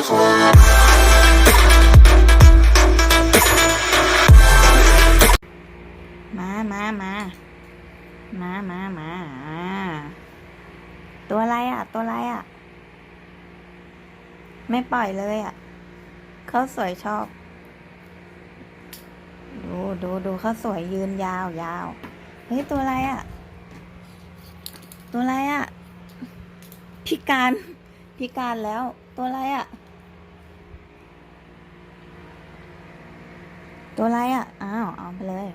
มามามามามามาอ่าตัวอะไรอะ ตัวอะไรอะ ไม่ปล่อยเลยอะ เขาสวยชอบ ดูดูดูเขาสวยยืนยาวยาวเฮ้ย ตัวอะไรอะ ตัวอะไรอะ พิการ พิการแล้ว ตัวอะไรอะ ตัวอะไรอะ อ้าว เอาไปเลย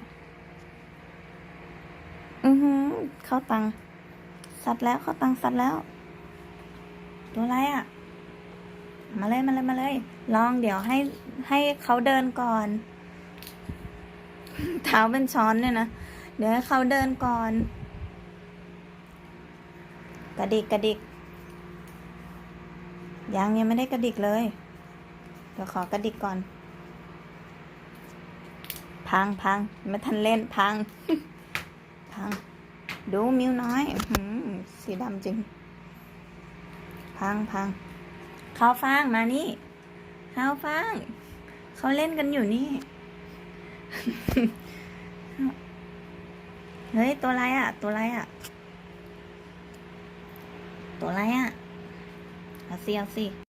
อือหือ เข้าตังสัตว์แล้วเข้าตังสัตว์แล้ว ตัวอะไรอะ มาเลยมาเลยมาเลย ลองเดี๋ยวให้ให้เขาเดินก่อน เท้าเป็นช้อนเนี่ยนะ เดี๋ยวให้เขาเดินก่อน กระดิกกระดิกยังยังไม่ได้กระดิกเลย เดี๋ยวขอกระดิกก่อน พังพังไม่ทันเล่นพัง พัง ดูมิวน้อยสีดำจริง พังพังเขาฟางมานี่ข้าฟางเขาเล่นกันอยู่นี่ เฮ้ย ตัวอะไรอะ ตัวอะไรอะ ตัวอะไรอะเอาสิเอาสิ